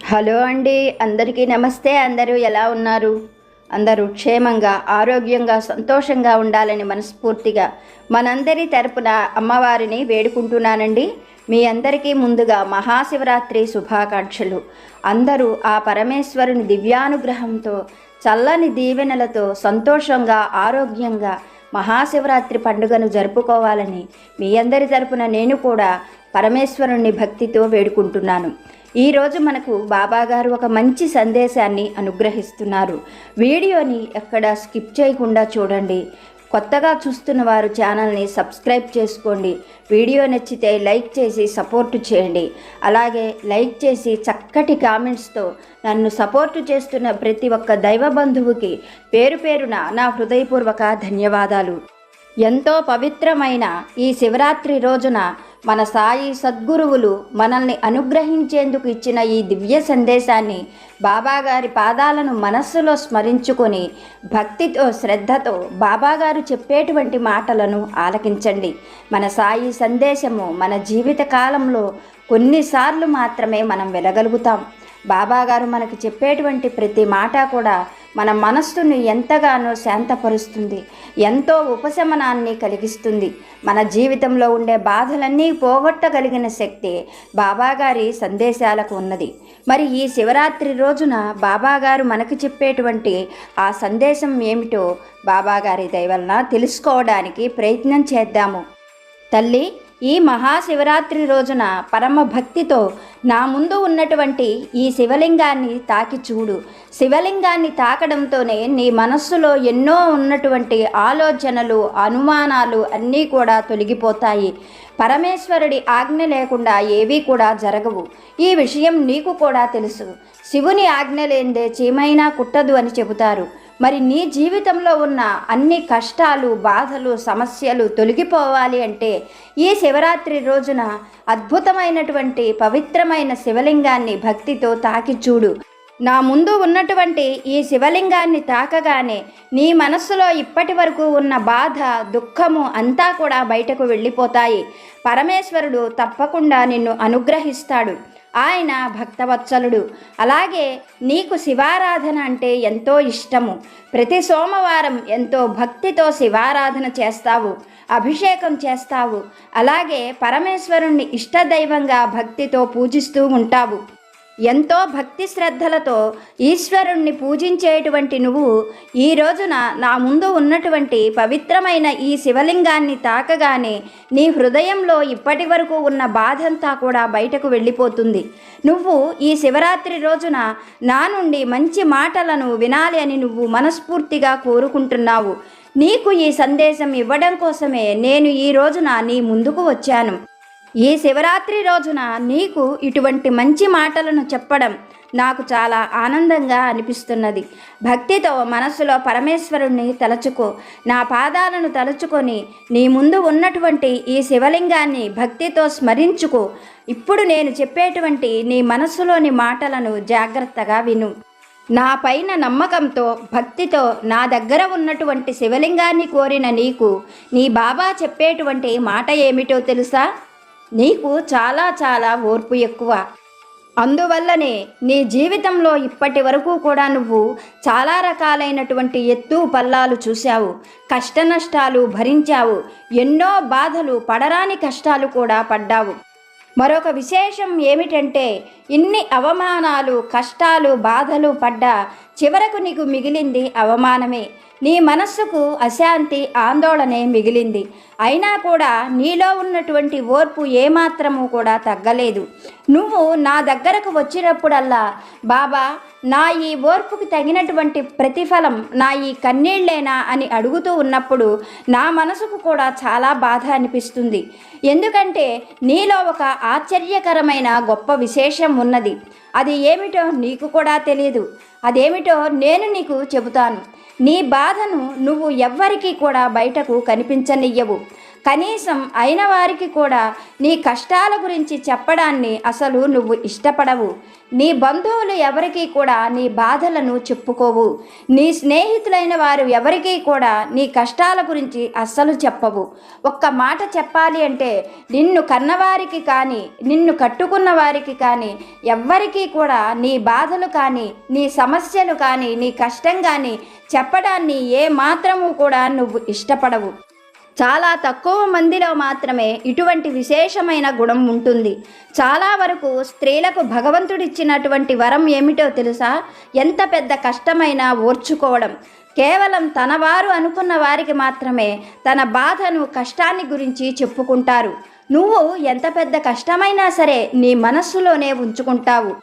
Hello అండి అందరికీ నమస్తే. అందరూ ఎలా ఉన్నారు? అందరూ క్షేమంగా ఆరోగ్యంగా సంతోషంగా ఉండాలని మనస్ఫూర్తిగా మనందరి తరపున అమ్మవారిని వేడుకుంటున్నానండి. మీ అందరికీ ముందుగా మహాశివరాత్రి శుభాకాంక్షలు. అందరూ ఆ పరమేశ్వరుని దివ్యానుగ్రహంతో చల్లని దీవెనలతో సంతోషంగా ఆరోగ్యంగా మహాశివరాత్రి పండుగను జరుపుకోవాలని మీ అందరి తరపున నేను కూడా పరమేశ్వరుణ్ణి భక్తితో వేడుకుంటున్నాను. ఈరోజు మనకు బాబాగారు ఒక మంచి సందేశాన్ని అనుగ్రహిస్తున్నారు. వీడియోని ఎక్కడ స్కిప్ చేయకుండా చూడండి. కొత్తగా చూస్తున్న వారు ఛానల్ని సబ్స్క్రైబ్ చేసుకోండి. వీడియో నచ్చితే లైక్ చేసి సపోర్ట్ చేయండి. అలాగే లైక్ చేసి చక్కటి కామెంట్స్తో నన్ను సపోర్ట్ చేస్తున్న ప్రతి ఒక్క దైవ బంధువుకి పేరు పేరున నా హృదయపూర్వక ధన్యవాదాలు. ఎంతో పవిత్రమైన ఈ శివరాత్రి రోజున మన సాయి సద్గురువులు మనల్ని అనుగ్రహించేందుకు ఇచ్చిన ఈ దివ్య సందేశాన్ని బాబాగారి పాదాలను మనస్సులో స్మరించుకొని భక్తితో శ్రద్ధతో బాబాగారు చెప్పేటువంటి మాటలను ఆలకించండి. మన సాయి సందేశము మన జీవిత కాలంలో కొన్నిసార్లు మాత్రమే మనం వినగలుగుతాం. బాబాగారు మనకు చెప్పేటువంటి ప్రతి మాట కూడా మన మనస్సును ఎంతగానో శాంతపరుస్తుంది ఎంతో ఉపశమనాన్ని కలిగిస్తుంది. మన జీవితంలో ఉండే బాధలన్నీ పోగొట్టగలిగిన శక్తి బాబాగారి సందేశాలకు ఉన్నది. మరి ఈ శివరాత్రి రోజున బాబాగారు మనకు చెప్పేటువంటి ఆ సందేశం ఏమిటో బాబాగారి దయవలన తెలుసుకోవడానికి ప్రయత్నం చేద్దాము. తల్లి ఈ మహాశివరాత్రి రోజున పరమ భక్తితో నా ముందు ఉన్నటువంటి ఈ శివలింగాన్ని తాకి చూడు. శివలింగాన్ని తాకడంతోనే నీ మనస్సులో ఎన్నో ఉన్నటువంటి ఆలోచనలు అనుమానాలు అన్నీ కూడా తొలగిపోతాయి. పరమేశ్వరుడి ఆజ్ఞ లేకుండా ఏవీ కూడా జరగవు. ఈ విషయం నీకు కూడా తెలుసు. శివుని ఆజ్ఞ లేనిదే చీమైనా కుట్టదు అని చెబుతారు. మరి నీ జీవితంలో ఉన్న అన్ని కష్టాలు బాధలు సమస్యలు తొలగిపోవాలి అంటే ఈ శివరాత్రి రోజున అద్భుతమైనటువంటి పవిత్రమైన శివలింగాన్ని భక్తితో తాకి చూడు. నా ముందు ఉన్నటువంటి ఈ శివలింగాన్ని తాకగానే నీ మనస్సులో ఇప్పటి వరకు ఉన్న బాధ దుఃఖము అంతా కూడా బయటకు వెళ్ళిపోతాయి. పరమేశ్వరుడు తప్పకుండా నిన్ను అనుగ్రహిస్తాడు. ఆయన భక్తవత్సలుడు. అలాగే నీకు శివారాధన అంటే ఎంతో ఇష్టము. ప్రతి సోమవారం ఎంతో భక్తితో శివారాధన చేస్తావు అభిషేకం చేస్తావు. అలాగే పరమేశ్వరుణ్ణి ఇష్టదైవంగా భక్తితో పూజిస్తూ ఉంటావు. ఎంతో భక్తి శ్రద్ధలతో ఈశ్వరుణ్ణి పూజించేటువంటి నువ్వు ఈ రోజున నా ముందు ఉన్నటువంటి పవిత్రమైన ఈ శివలింగాన్ని తాకగానే నీ హృదయంలో ఇప్పటి వరకు ఉన్న బాధంతా కూడా బయటకు వెళ్ళిపోతుంది. నువ్వు ఈ శివరాత్రి రోజున నా నుండి మంచి మాటలను వినాలి అని నువ్వు మనస్ఫూర్తిగా కోరుకుంటున్నావు. నీకు ఈ సందేశం ఇవ్వడం కోసమే నేను ఈ రోజున నీ ముందుకు వచ్చాను. ఈ శివరాత్రి రోజున నీకు ఇటువంటి మంచి మాటలను చెప్పడం నాకు చాలా ఆనందంగా అనిపిస్తున్నది. భక్తితో మనస్సులో పరమేశ్వరుణ్ణి తలచుకో. నా పాదాలను తలుచుకొని నీ ముందు ఉన్నటువంటి ఈ శివలింగాన్ని భక్తితో స్మరించుకో. ఇప్పుడు నేను చెప్పేటువంటి నీ మనస్సులోని మాటలను జాగ్రత్తగా విను. నా పైన నమ్మకంతో భక్తితో నా దగ్గర ఉన్నటువంటి శివలింగాన్ని కోరిన నీకు నీ బాబా చెప్పేటువంటి మాట ఏమిటో తెలుసా? నీకు చాలా చాలా ఓర్పు ఎక్కువ. అందువల్లనే నీ జీవితంలో ఇప్పటి వరకు కూడా నువ్వు చాలా రకాలైనటువంటి ఎత్తు పల్లాలు చూశావు కష్ట నష్టాలు భరించావు ఎన్నో బాధలు పడరాని కష్టాలు కూడా పడ్డావు. మరొక విశేషం ఏమిటంటే ఇన్ని అవమానాలు కష్టాలు బాధలు పడ్డా చివరకు నీకు మిగిలింది అవమానమే. నీ మనస్సుకు అశాంతి ఆందోళనే మిగిలింది. అయినా కూడా నీలో ఉన్నటువంటి ఓర్పు ఏమాత్రము కూడా తగ్గలేదు. నువ్వు నా దగ్గరకు వచ్చినప్పుడల్లా బాబా నా ఈ ఓర్పుకి తగినటువంటి ప్రతిఫలం నా ఈ కన్నీళ్ళేనా అని అడుగుతూ ఉన్నప్పుడు నా మనసుకు కూడా చాలా బాధ అనిపిస్తుంది. ఎందుకంటే నీలో ఒక ఆశ్చర్యకరమైన గొప్ప విశేషం ఉన్నది. అది ఏమిటో నీకు కూడా తెలియదు అదేమిటో నేను నీకు చెబుతాను. నీ బాధను నువ్వు ఎవ్వరికీ కూడా బయటకు కనిపించనియ్యవు. కనీసం అయిన వారికి కూడా నీ కష్టాల గురించి చెప్పడాన్ని అసలు నువ్వు ఇష్టపడవు. నీ బంధువులు ఎవరికీ కూడా నీ బాధలను చెప్పుకోవు. నీ స్నేహితులైన వారు ఎవరికీ కూడా నీ కష్టాల గురించి అస్సలు చెప్పవు. ఒక్క మాట చెప్పాలి అంటే నిన్ను కన్నవారికి కానీ నిన్ను కట్టుకున్న వారికి కానీ ఎవ్వరికీ కూడా నీ బాధలు కానీ నీ సమస్యలు కానీ నీ కష్టం కానీ చెప్పడాన్ని ఏ మాత్రము కూడా నువ్వు ఇష్టపడవు. చాలా తక్కువ మందిలో మాత్రమే ఇటువంటి విశేషమైన గుణం ఉంటుంది. చాలా వరకు స్త్రీలకు భగవంతుడిచ్చినటువంటి వరం ఏమిటో తెలుసా? ఎంత పెద్ద కష్టమైనా ఓర్చుకోవడం. కేవలం తన వారు అనుకున్న వారికి మాత్రమే తన బాధను కష్టాన్ని గురించి చెప్పుకుంటారు. నువ్వు ఎంత పెద్ద కష్టమైనా సరే నీ మనస్సులోనే ఉంచుకుంటావు.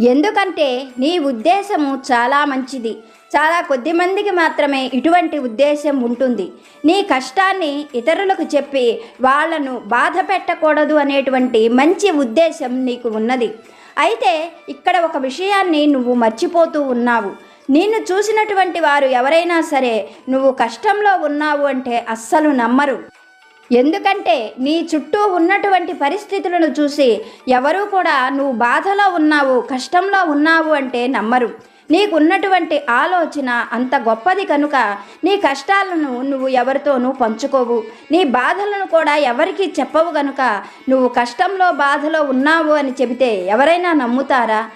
ఎందుకంటే నీ ఉద్దేశము చాలా మంచిది. చాలా కొద్ది మందికి మాత్రమే ఇటువంటి ఉద్దేశం ఉంటుంది. నీ కష్టాన్ని ఇతరులకు చెప్పి వాళ్ళను బాధ పెట్టకూడదు అనేటువంటి మంచి ఉద్దేశం నీకు ఉన్నది. అయితే ఇక్కడ ఒక విషయాన్ని నువ్వు మర్చిపోతూ ఉన్నావు. నిన్ను చూసినటువంటి వారు ఎవరైనా సరే నువ్వు కష్టంలో ఉన్నావు అంటే అస్సలు నమ్మరు. ఎందుకంటే నీ చుట్టూ ఉన్నటువంటి పరిస్థితులను చూసి ఎవరూ కూడా నువ్వు బాధలో ఉన్నావు కష్టంలో ఉన్నావు అంటే నమ్మరు. నీకున్నటువంటి ఆలోచన అంత గొప్పది కనుక నీ కష్టాలను నువ్వు ఎవరితోనూ పంచుకోవు. నీ బాధలను కూడా ఎవరికి చెప్పవు గనుక నువ్వు కష్టంలో బాధలో ఉన్నావు అని చెబితే ఎవరైనా నమ్ముతారా?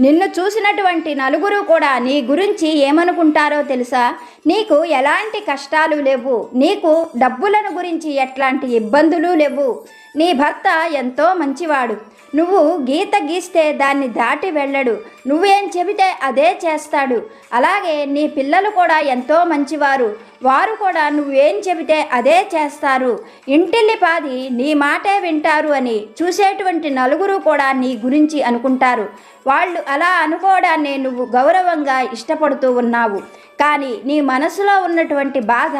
నిన్ను చూసినటువంటి నలుగురు కూడా నీ గురించి ఏమనుకుంటారో తెలుసా? నీకు ఎలాంటి కష్టాలు లేవు. నీకు డబ్బులను గురించి ఎట్లాంటి ఇబ్బందులు లేవు. నీ భర్త ఎంతో మంచివాడు. నువ్వు గీత గీస్తే దాన్ని దాటి వెళ్ళడు. నువ్వేం చెబితే అదే చేస్తాడు. అలాగే నీ పిల్లలు కూడా ఎంతో మంచివారు. వారు కూడా నువ్వేం చెబితే అదే చేస్తారు. ఇంటిల్లిపాది నీ మాటే వింటారు అని చూసేటువంటి నలుగురు కూడా నీ గురించి అనుకుంటారు. వాళ్ళు అలా అనుకోవడాన్ని నువ్వు గౌరవంగా ఇష్టపడుతూ ఉన్నావు. కానీ నీ మనసులో ఉన్నటువంటి బాధ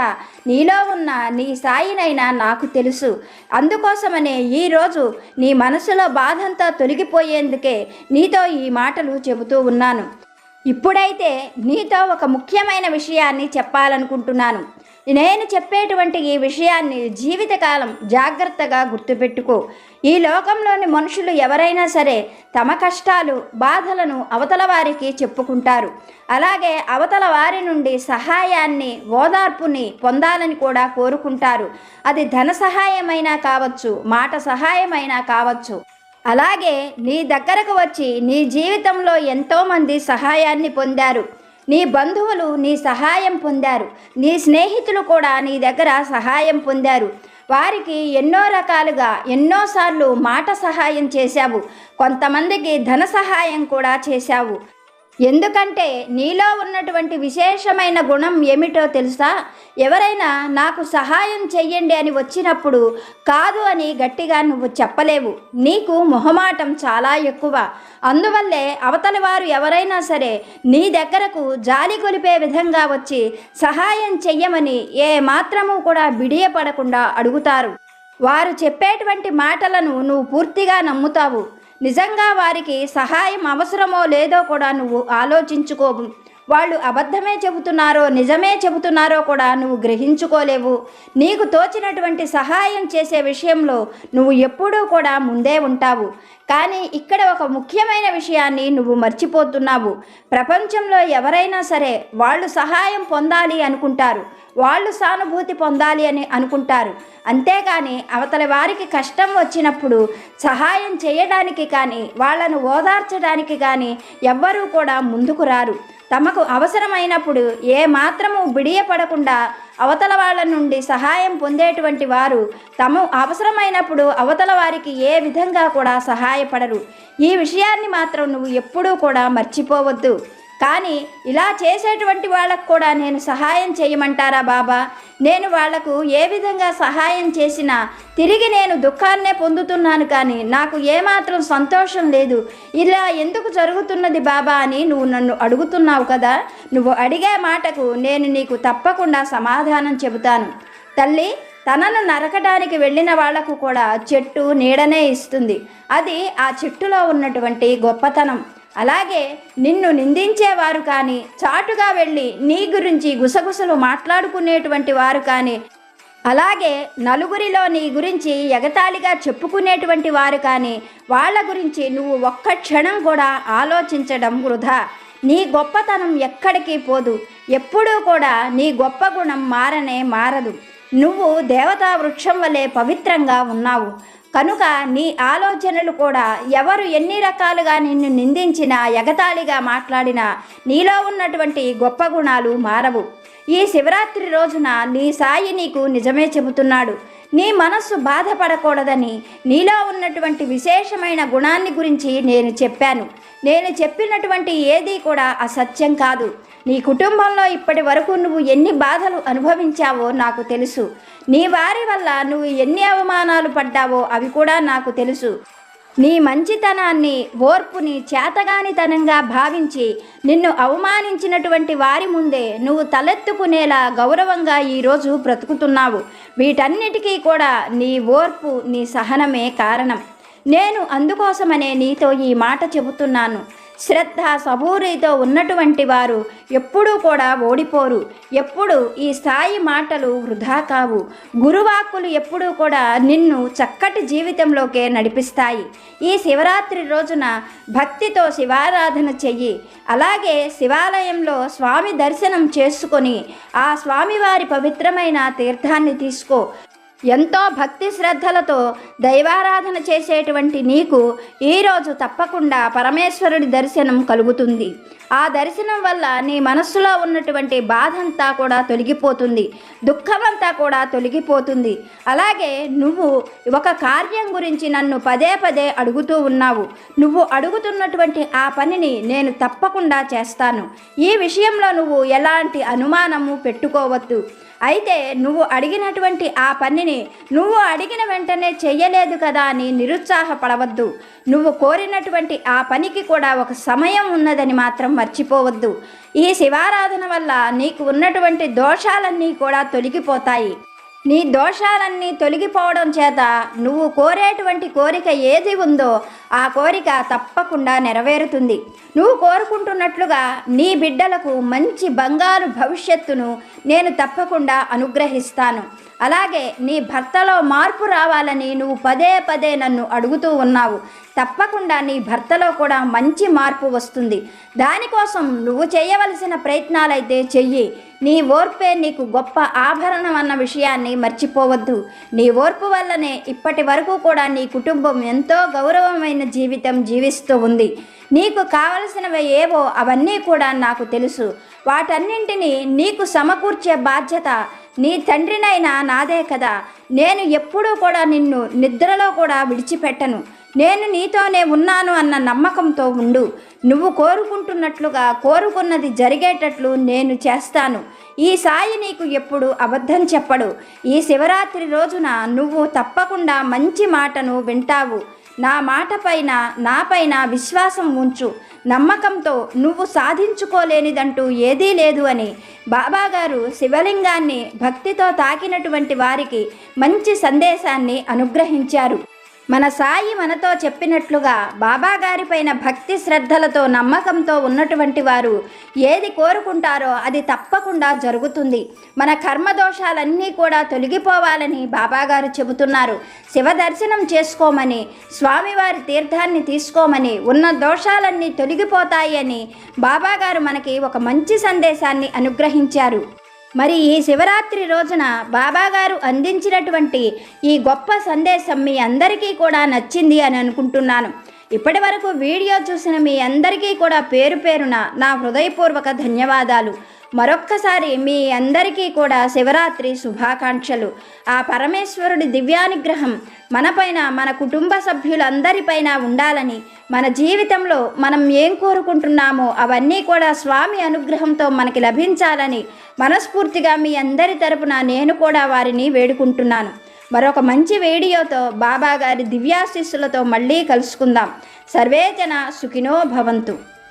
నీలో ఉన్న నీ సాయినైనా నాకు తెలుసు. అందుకోసమనే ఈరోజు నీ మనసులో బాధంతా తొలగిపోయేందుకే నీతో ఈ మాటలు చెబుతూ ఉన్నాను. ఇప్పుడైతే నీతో ఒక ముఖ్యమైన విషయాన్ని చెప్పాలనుకుంటున్నాను. నేను చెప్పేటువంటి ఈ విషయాన్ని జీవితకాలం జాగ్రత్తగా గుర్తుపెట్టుకో. ఈ లోకంలోని మనుషులు ఎవరైనా సరే తమ కష్టాలు బాధలను అవతల వారికి చెప్పుకుంటారు. అలాగే అవతల వారి నుండి సహాయాన్ని ఓదార్పుని పొందాలని కూడా కోరుకుంటారు. అది ధన సహాయమైనా కావచ్చు మాట సహాయమైనా కావచ్చు. అలాగే నీ దగ్గరకు వచ్చి నీ జీవితంలో ఎంతోమంది సహాయాన్ని పొందారు. నీ బంధువులు నీ సహాయం పొందారు. నీ స్నేహితులు కూడా నీ దగ్గర సహాయం పొందారు. వారికి ఎన్నో రకాలుగా ఎన్నోసార్లు మాట సహాయం చేశావు. కొంతమందికి ధన సహాయం కూడా చేశావు. ఎందుకంటే నీలో ఉన్నటువంటి విశేషమైన గుణం ఏమిటో తెలుసా? ఎవరైనా నాకు సహాయం చెయ్యండి అని వచ్చినప్పుడు కాదు అని గట్టిగా నువ్వు చెప్పలేవు. నీకు మొహమాటం చాలా ఎక్కువ. అందువల్లే అవతలి వారు ఎవరైనా సరే నీ దగ్గరకు జాలి కొలిపే విధంగా వచ్చి సహాయం చెయ్యమని ఏ మాత్రము కూడా బిడియపడకుండా అడుగుతారు. వారు చెప్పేటువంటి మాటలను నువ్వు పూర్తిగా నమ్ముతావు. నిజంగా వారికి సహాయం అవసరమో లేదో కూడా నువ్వు ఆలోచించుకోవు వాళ్ళు అబద్ధమే చెబుతున్నారో నిజమే చెబుతున్నారో కూడా నువ్వు గ్రహించుకోలేవు. నీకు తోచినటువంటి సహాయం చేసే విషయంలో నువ్వు ఎప్పుడూ కూడా ముందే ఉంటావు. కానీ ఇక్కడ ఒక ముఖ్యమైన విషయాన్ని నువ్వు మర్చిపోతున్నావు. ప్రపంచంలో ఎవరైనా సరే వాళ్ళు సహాయం పొందాలి అనుకుంటారు. వాళ్ళు సానుభూతి పొందాలి అని అనుకుంటారు. అంతేగాని అవతలి వారికి కష్టం వచ్చినప్పుడు సహాయం చేయడానికి కానీ వాళ్ళను ఓదార్చడానికి కానీ ఎవ్వరూ కూడా ముందుకు రారు. తమకు అవసరమైనప్పుడు ఏ మాత్రము బిడియపడకుండా అవతల వాళ్ళ నుండి సహాయం పొందేటువంటి వారు తమ అవసరమైనప్పుడు అవతల వారికి ఏ విధంగా కూడా సహాయపడరు. ఈ విషయాన్ని మాత్రం నువ్వు ఎప్పుడూ కూడా మర్చిపోవద్దు. కానీ ఇలా చేసేటువంటి వాళ్ళకు కూడా నేను సహాయం చేయమంటారా బాబా? నేను వాళ్ళకు ఏ విధంగా సహాయం చేసినా తిరిగి నేను దుఃఖాన్నే పొందుతున్నాను కానీ నాకు ఏమాత్రం సంతోషం లేదు. ఇలా ఎందుకు జరుగుతున్నది బాబా అని నువ్వు నన్ను అడుగుతున్నావు కదా? నువ్వు అడిగే మాటకు నేను నీకు తప్పకుండా సమాధానం చెబుతాను. తల్లి తనను నరకడానికి వెళ్ళిన వాళ్ళకు కూడా చెట్టు నీడనే ఇస్తుంది. అది ఆ చెట్టులో ఉన్నటువంటి గొప్పతనం. అలాగే నిన్ను నిందించేవారు కానీ చాటుగా వెళ్ళి నీ గురించి గుసగుసలు మాట్లాడుకునేటువంటి వారు కానీ అలాగే నలుగురిలో నీ గురించి ఎగతాళిగా చెప్పుకునేటువంటి వారు కానీ వాళ్ళ గురించి నువ్వు ఒక్క క్షణం కూడా ఆలోచించడం వృధా. నీ గొప్పతనం ఎక్కడికి పోదు. ఎప్పుడూ కూడా నీ గొప్ప గుణం మారనే మారదు. నువ్వు దేవతా వృక్షం వలె పవిత్రంగా ఉన్నావు. కనుక నీ ఆలోచనలు కూడా ఎవరు ఎన్ని రకాలుగా నిన్ను నిందించినా ఎగతాళిగా మాట్లాడినా నీలో ఉన్నటువంటి గొప్ప గుణాలు మారవు. ఈ శివరాత్రి రోజున నీ సాయి నీకు నిజమే చెబుతున్నాడు. నీ మనస్సు బాధపడకూడదని నీలో ఉన్నటువంటి విశేషమైన గుణాన్ని గురించి నేను చెప్పాను. నేను చెప్పినటువంటి ఏదీ కూడా అసత్యం కాదు. నీ కుటుంబంలో ఇప్పటి వరకు నువ్వు ఎన్ని బాధలు అనుభవించావో నాకు తెలుసు. నీ వారి వల్ల నువ్వు ఎన్ని అవమానాలు పడ్డావో అవి కూడా నాకు తెలుసు. నీ మంచితనాన్ని ఓర్పుని చేతగానితనంగా భావించి నిన్ను అవమానించినటువంటి వారి ముందే నువ్వు తలెత్తుకునేలా గౌరవంగా ఈరోజు బ్రతుకుతున్నావు. వీటన్నిటికీ కూడా నీ ఓర్పు నీ సహనమే కారణం. నేను అందుకోసమనే నీతో ఈ మాట చెబుతున్నాను. శ్రద్ధ సబూరితో ఉన్నటువంటి వారు ఎప్పుడూ కూడా ఓడిపోరు. ఎప్పుడు ఈ స్థాయి మాటలు వృధా కావు. గురువాక్కులు ఎప్పుడూ కూడా నిన్ను చక్కటి జీవితంలోకే నడిపిస్తాయి. ఈ శివరాత్రి రోజున భక్తితో శివారాధన చెయ్యి. అలాగే శివాలయంలో స్వామి దర్శనం చేసుకొని ఆ స్వామివారి పవిత్రమైన తీర్థాన్ని తీసుకో. ఎంతో భక్తి శ్రద్ధలతో దైవారాధన చేసేటువంటి నీకు ఈరోజు తప్పకుండా పరమేశ్వరుడి దర్శనం కలుగుతుంది. ఆ దర్శనం వల్ల నీ మనస్సులో ఉన్నటువంటి బాధంతా కూడా తొలగిపోతుంది. దుఃఖమంతా కూడా తొలగిపోతుంది. అలాగే నువ్వు ఒక కార్యం గురించి నన్ను పదే పదే అడుగుతూ ఉన్నావు. నువ్వు అడుగుతున్నటువంటి ఆ పనిని నేను తప్పకుండా చేస్తాను. ఈ విషయంలో నువ్వు ఎలాంటి అనుమానము పెట్టుకోవద్దు. అయితే నువ్వు అడిగినటువంటి ఆ పనిని నువ్వు అడిగిన వెంటనే చెయ్యలేదు కదా అని నిరుత్సాహపడవద్దు. నువ్వు కోరినటువంటి ఆ పనికి కూడా ఒక సమయం ఉన్నదని మాత్రం మర్చిపోవద్దు. ఈ శివారాధన వల్ల నీకు ఉన్నటువంటి దోషాలన్నీ కూడా తొలగిపోతాయి. నీ దోషాలన్నీ తొలగిపోవడం చేత నువ్వు కోరేటువంటి కోరిక ఏది ఉందో ఆ కోరిక తప్పకుండా నెరవేరుతుంది. నువ్వు కోరుకుంటున్నట్లుగా నీ బిడ్డలకు మంచి బంగారు భవిష్యత్తును నేను తప్పకుండా అనుగ్రహిస్తాను. అలాగే నీ భర్తలో మార్పు రావాలని నువ్వు పదే పదే నన్ను అడుగుతూ ఉన్నావు. తప్పకుండా నీ భర్తలో కూడా మంచి మార్పు వస్తుంది. దానికోసం నువ్వు చేయవలసిన ప్రయత్నాలైతే చెయ్యి. నీ ఓర్పే నీకు గొప్ప ఆభరణం అన్న విషయాన్ని మర్చిపోవద్దు. నీ ఓర్పు వల్లనే ఇప్పటి వరకు కూడా నీ కుటుంబం ఎంతో గౌరవమైన జీవితం జీవిస్తూ ఉంది. నీకు కావలసినవి ఏవో అవన్నీ కూడా నాకు తెలుసు. వాటన్నింటినీ నీకు సమకూర్చే బాధ్యత నీ తండ్రినైనా నాదే కదా. నేను ఎప్పుడూ కూడా నిన్ను నిద్రలో కూడా విడిచిపెట్టను. నేను నీతోనే ఉన్నాను అన్న నమ్మకంతో ఉండు. నువ్వు కోరుకుంటున్నట్లుగా కోరుకున్నది జరిగేటట్లు నేను చేస్తాను. ఈ సాయి నీకు ఎప్పుడు అబద్ధం చెప్పడు. ఈ శివరాత్రి రోజున నువ్వు తప్పకుండా మంచి మాటను వింటావు. నా మాట పైన నాపైన విశ్వాసం ఉంచు. నమ్మకంతో నువ్వు సాధించుకోలేనిదంటూ ఏదీ లేదు అని బాబాగారు శివలింగాన్ని భక్తితో తాకినటువంటి వారికి మంచి సందేశాన్ని అనుగ్రహించారు. మన సాయి మనతో చెప్పినట్లుగా బాబాగారిపైన భక్తి శ్రద్ధలతో నమ్మకంతో ఉన్నటువంటి వారు ఏది కోరుకుంటారో అది తప్పకుండా జరుగుతుంది. మన కర్మదోషాలన్నీ కూడా తొలగిపోవాలని బాబాగారు చెబుతున్నారు. శివ దర్శనం చేసుకోమని స్వామివారి తీర్థాన్ని తీసుకోమని ఉన్న దోషాలన్నీ తొలగిపోతాయి అని బాబాగారు మనకి ఒక మంచి సందేశాన్ని అనుగ్రహించారు. మరి ఈ శివరాత్రి రోజున బాబాగారు అందించినటువంటి ఈ గొప్ప సందేశం మీ అందరికీ కూడా నచ్చింది అని అనుకుంటున్నాను. ఇప్పటి వరకు వీడియో చూసిన మీ అందరికీ కూడా పేరు పేరున నా హృదయపూర్వక ధన్యవాదాలు. మరొక్కసారి మీ అందరికీ కూడా శివరాత్రి శుభాకాంక్షలు. ఆ పరమేశ్వరుడి దివ్యానుగ్రహం మనపైన మన కుటుంబ సభ్యులందరిపైన ఉండాలని మన జీవితంలో మనం ఏం కోరుకుంటున్నామో అవన్నీ కూడా స్వామి అనుగ్రహంతో మనకి లభించాలని మనస్ఫూర్తిగా మీ అందరి తరపున నేను కూడా వారిని వేడుకుంటున్నాను. మరొక మంచి వీడియోతో బాబా గారి దివ్యాశిస్సులతో మళ్ళీ కలుసుకుందాం. సర్వే జన సుఖినో భవంతు.